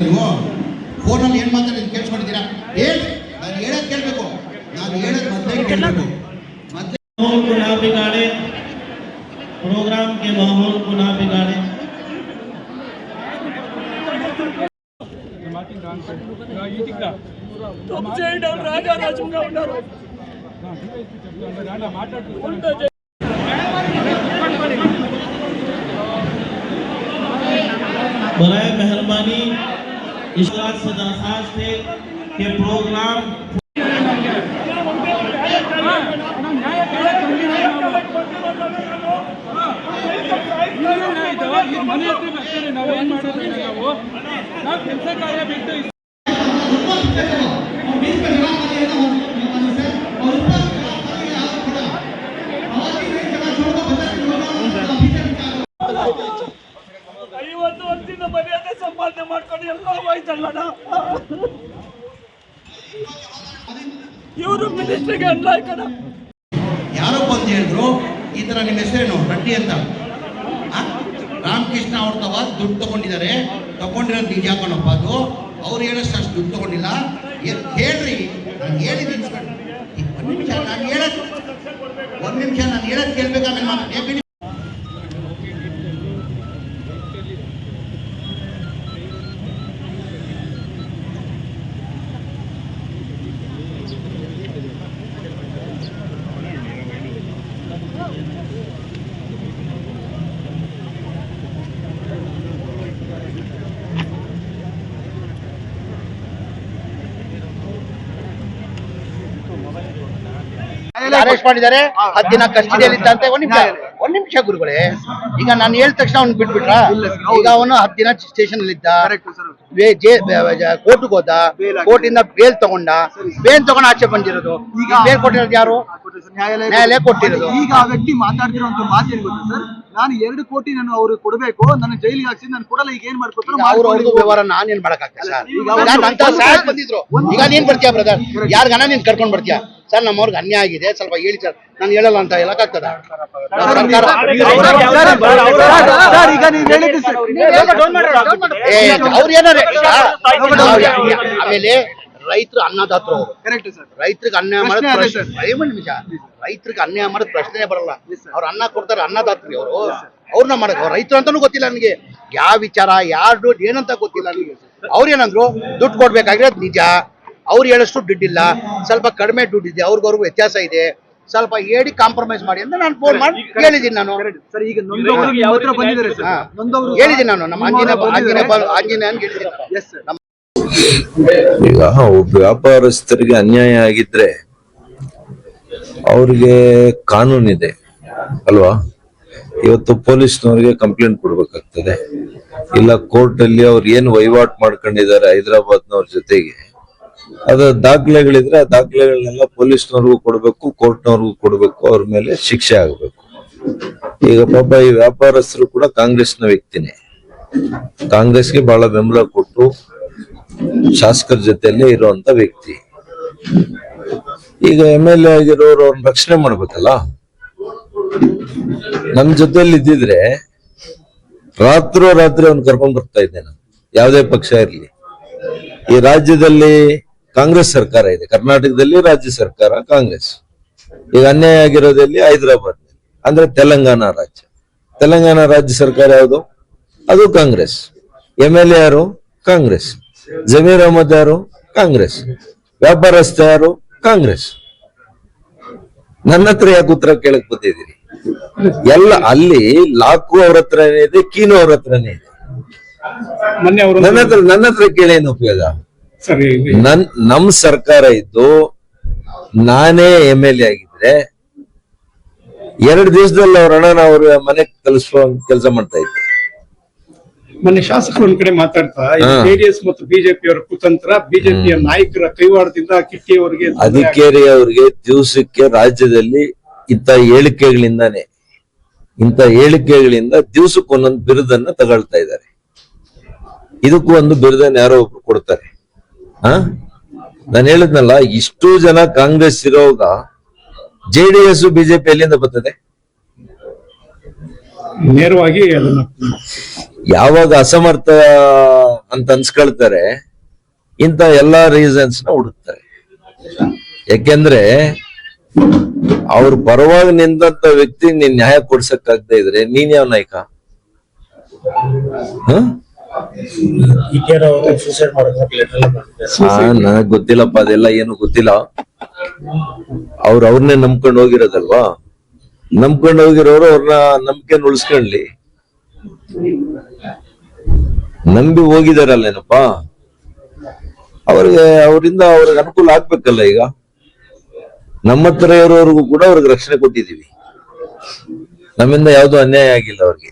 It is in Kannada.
ನೀವು ಫೋನಲ್ಲಿ ಏನ್ ಮಾತಾಡಿದ್ ಕೇಳಿಸ್ಕೊಂಡಿದ್ದೀರಾ ಹೇಳಿ ನಾನು ಹೇಳೋದ್ ಕೇಳ್ಬೇಕು ನಾನು ಹೇಳೋದ್ ಮೊದಲೇ ಕೇಳಬೇಕು ಮೊದಲೇ माहौल को ना बिगाड़े प्रोग्राम के माहौल को ना बिगाड़े తప్పు చేయడం రాజారాజంగా ఉన్నారు ఉంటా చే- बरए मेहरबानी સાથ છે કે પ્રોગ્રામ ಮನೆ ಹತ್ರ ಬರ್ತಾರೆ ನಾವೇನ್ ಮಾಡೋದು ನಾವು ನಾವು ಕೆಲಸ ಕಾರ್ಯ ಬಿಟ್ಟು ಯಾರೋ ಬಂದು ಹೇಳಿದ್ರು? ಈ ತರ ನಿಮ್ಮ ಹೆಸರೇನು? ರಡ್ಡಿ ಅಂತ. ರಾಮಕೃಷ್ಣ ಅವ್ರ ತವ ದುಡ್ಡು ತಗೊಂಡಿದ್ದಾರೆ. ತಗೊಂಡಿರೋ ನಿಜ ಕಣಪ್ಪ ಅದು. ಅವ್ರು ಹೇಳಷ್ಟು ಅಷ್ಟು ದುಡ್ಡು ತಗೊಂಡಿಲ್ಲ. ಹೇಳ್ರಿ. ನಾನು ಹೇಳಿದ್ದೀನಿ ಒಂದು ನಿಮಿಷ, ನಾನು ಹೇಳೋದು ಒಂದು ನಿಮಿಷ, ನಾನು ಹೇಳೋದು ಕೇಳ್ಬೇಕಾದ್ರೆ ಅರೆಸ್ಟ್ ಮಾಡಿದ್ದಾರೆ. ಹತ್ತು ದಿನ ಕಸ್ಟಡಿಯಲ್ಲಿ ಇದ್ದಂತೆ ಒಂದ್ ನಿಮಿಷ ಒಂದ್ ನಿಮಿಷ ಗುರುಗಳೇ. ಈಗ ನಾನು ಹೇಳಿದ ತಕ್ಷಣ ಅವ್ನು ಬಿಟ್ಬಿಟ್ರ? ಈಗ ಅವನು ಹತ್ತು ದಿನ ಸ್ಟೇಷನ್ ಅಲ್ಲಿ ಇದ್ದ ಕೋರ್ಟ್ಗೆ ಹೋದ. ಕೋರ್ಟ್ ಇಂದ ಬೇಲ್ ತಗೊಂಡ. ಬೇಲ್ ತಗೊಂಡ ಆಚೆ ಬಂದಿರೋದು. ಈಗ ಬೇಲ್ ಕೊಟ್ಟಿರೋದು ಯಾರು? ನ್ಯಾಯಾಲಯ ಕೊಟ್ಟಿರೋದು. ಈಗ ಆ ವ್ಯಕ್ತಿ ಮಾತಾಡ್ತಿರೋಂತ ಮಾತು ಏನ್ ಗೊತ್ತಾ ಸರ್? ನಾನು ಎರಡು ಕೋಟಿ ನಾನು ಅವ್ರಿಗೆ ಕೊಡಬೇಕು ನನ್ನ ಜೈಲಿಗೆ ಹಾಕ್ಸಿ ನಾನು ಕೊಡಲ್ಲ ಈಗ ಏನ್ ಮಾಡ್ಕೊತಾರೆ ಅವ್ರು ವ್ಯವಹಾರ ನಾನೇನ್ ಮಾಡಕ್ಕಾಗ್ತದೆ ಸರ್? ಈಗ ಬಂದಿದ್ರು. ಈಗ ನೀನ್ ಬರ್ತೀಯ ಬ್ರದರ್ ಯಾರಿಗನ ನೀನ್ ಕರ್ಕೊಂಡ್ ಬರ್ತೀಯ? ಸರ್ ನಮ್ಮವ್ರಿಗೆ ಅನ್ಯಾಯ ಆಗಿದೆ ಸ್ವಲ್ಪ ಹೇಳಿ ಸರ್ ನಾನು ಹೇಳಲ್ಲ ಅಂತ ಹೇಳಕ್ಕಾಗ್ತದ ಅವ್ರು ಏನಾರ ಆಮೇಲೆ ರೈತರು ಅನ್ನದಾತರು ರೈತರಿಗೆ ಅನ್ಯಾಯ ಮಾಡೋದು ನಿಮಿಷ ರೈತರಿಗೆ ಅನ್ಯಾಯ ಮಾಡೋದು ಪ್ರಶ್ನೆ ಬರಲ್ಲ ಅವ್ರ ಅನ್ನ ಕೊಡ್ತಾರೆ ಅನ್ನದಾತ್ರಿ ಅವರು ಅವ್ರನ್ನ ಮಾಡಕ್ ರೈತರು ಅಂತಾನು ಗೊತ್ತಿಲ್ಲ ನನಗೆ ಯಾವ ವಿಚಾರ ಯಾರು ಏನಂತ ಗೊತ್ತಿಲ್ಲ ನನಗೆ ಅವ್ರು ಏನಂದ್ರು ದುಡ್ಡು ಕೊಡ್ಬೇಕಾಗಿರೋದು ನಿಜ ಅವ್ರು ಹೇಳಷ್ಟು ದುಡ್ಡಿಲ್ಲ ಸ್ವಲ್ಪ ಕಡಿಮೆ ದುಡ್ಡಿದೆ ಅವ್ರಿಗವ್ರಿಗೂ ವ್ಯತ್ಯಾಸ ಇದೆ ಸ್ವಲ್ಪ ಹೇಳಿ ಕಾಂಪ್ರಮೈಸ್ ಮಾಡಿ ಅಂತ ನಾನು ಫೋನ್ ಮಾಡಿ ಹೇಳಿದ್ದೀನಿ ನಾನು. ಹೇಳಿದ್ದೀನಿ ನಾನು ನಮ್ಮ ಅಂಜಿನ ಆಂಜನೇಯ ನಮ್ಮ ಈಗ ವ್ಯಾಪಾರಸ್ಥರಿಗೆ ಅನ್ಯಾಯ ಆಗಿದ್ರೆ ಅವ್ರಿಗೆ ಕಾನೂನಿದೆ ಅಲ್ವಾ? ಇವತ್ತು ಪೊಲೀಸ್ನವ್ರಿಗೆ ಕಂಪ್ಲೇಂಟ್ ಕೊಡ್ಬೇಕಾಗ್ತದೆ. ಇಲ್ಲ ಕೋರ್ಟ್ ಅಲ್ಲಿ ಅವ್ರು ಏನು ವಹಿವಾಟು ಮಾಡ್ಕೊಂಡಿದ್ದಾರೆ ಹೈದರಾಬಾದ್ನವ್ರ ಜೊತೆಗೆ? ಅದ ದಾಖಲೆಗಳಿದ್ರೆ ಆ ದಾಖಲೆಗಳನ್ನೆಲ್ಲ ಪೊಲೀಸ್ನವ್ರಿಗೂ ಕೊಡ್ಬೇಕು, ಕೋರ್ಟ್ನವ್ರಿಗೂ ಕೊಡ್ಬೇಕು, ಅವ್ರ ಮೇಲೆ ಶಿಕ್ಷೆ ಆಗ್ಬೇಕು. ಈಗ ಪಾಪ ಈ ವ್ಯಾಪಾರಸ್ಥರು ಕೂಡ ಕಾಂಗ್ರೆಸ್ನ ವ್ಯಕ್ತಿನೇ. ಕಾಂಗ್ರೆಸ್ಗೆ ಬಹಳ ಬೆಂಬಲ ಕೊಟ್ಟು ಶಾಸಕರ ಜೊತೆಯಲ್ಲೇ ಇರುವಂತ ವ್ಯಕ್ತಿ. ಈಗ ಎಂ ಎಲ್ ಎ ಆಗಿರೋರು ಅವ್ರನ್ನ ರಕ್ಷಣೆ ಮಾಡ್ಬೇಕಲ್ಲ? ನಮ್ ಜೊತೆಯಲ್ಲಿ ಇದ್ದಿದ್ರೆ ರಾತ್ರೋ ರಾತ್ರಿ ಅವ್ನು ಕರ್ಕೊಂಡ್ ಬರ್ತಾ ಇದ್ದೆ ನಾನು. ಯಾವುದೇ ಪಕ್ಷ ಇರ್ಲಿ. ಈ ರಾಜ್ಯದಲ್ಲಿ ಕಾಂಗ್ರೆಸ್ ಸರ್ಕಾರ ಇದೆ. ಕರ್ನಾಟಕದಲ್ಲಿ ರಾಜ್ಯ ಸರ್ಕಾರ ಕಾಂಗ್ರೆಸ್. ಈಗ ಅನ್ಯಾಯ ಆಗಿರೋದಲ್ಲಿ ಹೈದರಾಬಾದ್. ಅಂದ್ರೆ ತೆಲಂಗಾಣ ರಾಜ್ಯ. ತೆಲಂಗಾಣ ರಾಜ್ಯ ಸರ್ಕಾರ ಯಾವುದು? ಅದು ಕಾಂಗ್ರೆಸ್. ಎಂ ಎಲ್ ಎ ಯಾರು? ಕಾಂಗ್ರೆಸ್. ಜಮೀರ್ ಅಹಮದ್ ಯಾರು? ಕಾಂಗ್ರೆಸ್. ವ್ಯಾಪಾರಸ್ಥ ಯಾರು? ಕಾಂಗ್ರೆಸ್. ನನ್ನ ಹತ್ರ ಯಾಕೆ ಉತ್ತರ ಕೇಳಕ್ ಬಂದಿದ್ದೀರಿ ಎಲ್ಲ ಅಲ್ಲಿ ಲಾಕು ಅವ್ರ ಹತ್ರನೇ ಇದೆ ಕೀನು ಅವ್ರ ಹತ್ರನೇ ಇದೆ. ನನ್ನ ಹತ್ರ ನನ್ನ ಹತ್ರ ಕೇಳೇನು ಉಪಯೋಗ? ನನ್ ನಮ್ ಸರ್ಕಾರ ಇದ್ದು ನಾನೇ ಎಂ ಎಲ್ ಎ ಆಗಿದ್ರೆ ಎರಡು ದಿವಸದಲ್ಲಿ ಅವ್ರ ಹಣನ ಅವ್ರ ಮನೆಗೆ ಕಲಿಸೋ ಕೆಲಸ ಮಾಡ್ತಾ ಇದ್ದೆ. ಮೊನ್ನೆ ಶಾಸಕರು ಒಂದ್ ಕಡೆ ಮಾತಾಡ್ತಾ. ಜೆಡಿಎಸ್ ಮತ್ತು ಬಿಜೆಪಿ ಅವರ ಕುತಂತ್ರ ಬಿಜೆಪಿಯ ನಾಯಕರ ಕೈವಾಡದಿಂದ ಕಿಟ್ಟಿ ಅವರಿಗೆ ಅಧಿಕೇರಿ ಅವ್ರಿಗೆ ದಿವಸಕ್ಕೆ ರಾಜ್ಯದಲ್ಲಿ ಇಂಥ ಹೇಳಿಕೆಗಳಿಂದಾನೆ ಇಂಥ ಹೇಳಿಕೆಗಳಿಂದ ದಿವಸಕ್ಕೊಂದೊಂದು ಬಿರುದನ್ನ ತಗೊಳ್ತಾ ಇದ್ದಾರೆ. ಇದಕ್ಕೂ ಒಂದು ಬಿರುದನ್ನ ಯಾರೋ ಒಬ್ರು ಕೊಡ್ತಾರೆ. ಆ ನಾನು ಹೇಳಿದ್ನಲ್ಲ ಇಷ್ಟು ಜನ ಕಾಂಗ್ರೆಸ್ ಇರೋವಾಗ ಜೆ ಡಿ ಎಸ್ ಬಿಜೆಪಿ ಎಲ್ಲಿಂದ ಬರ್ತದೆ? ನೇರವಾಗಿ ಯಾವಾಗ ಅಸಮರ್ಥ ಅಂತ ಅನ್ಸ್ಕೊಳ್ತಾರೆ ಇಂತ ಎಲ್ಲಾ ರೀಸನ್ಸ್ನ ಹುಡುಕ್ತಾರೆ. ಯಾಕೆಂದ್ರೆ ಅವ್ರ ಪರವಾಗಿ ನಿಂತ ವ್ಯಕ್ತಿ ನೀನ್ ನ್ಯಾಯ ಕೊಡ್ಸಕ್ಕಾಗದೇ ಇದ್ರೆ ನೀನ್ ಯಾವ ನಾಯಕ? ಹ? ಗೊತ್ತಿಲ್ಲಪ್ಪ, ಅದೆಲ್ಲ ಏನು ಗೊತ್ತಿಲ್ಲ. ಅವ್ರ ಅವ್ರನ್ನೇ ನಂಬ್ಕೊಂಡು ಹೋಗಿರೋದಲ್ವಾ? ನಂಬ್ಕೊಂಡು ಹೋಗಿರೋರು ಅವ್ರನ್ನ ನಂಬಿಕೆ ಉಳಿಸ್ಕೊಳ್ಳಿ ನಂಬಿ ಹೋಗಿದಾರಲ್ಲೇನಪ್ಪ? ಅವ್ರಿಗೆ ಅವರಿಂದ ಅವ್ರಿಗೆ ಅನುಕೂಲ ಆಗ್ಬೇಕಲ್ಲ ಈಗ. ನಮ್ಮ ಹತ್ರ ಇರೋರ್ಗು ಕೂಡ ಅವ್ರಿಗೆ ರಕ್ಷಣೆ ಕೊಟ್ಟಿದೀವಿ ನಮ್ಮಿಂದ ಯಾವ್ದು ಅನ್ಯಾಯ ಆಗಿಲ್ಲ ಅವ್ರಿಗೆ.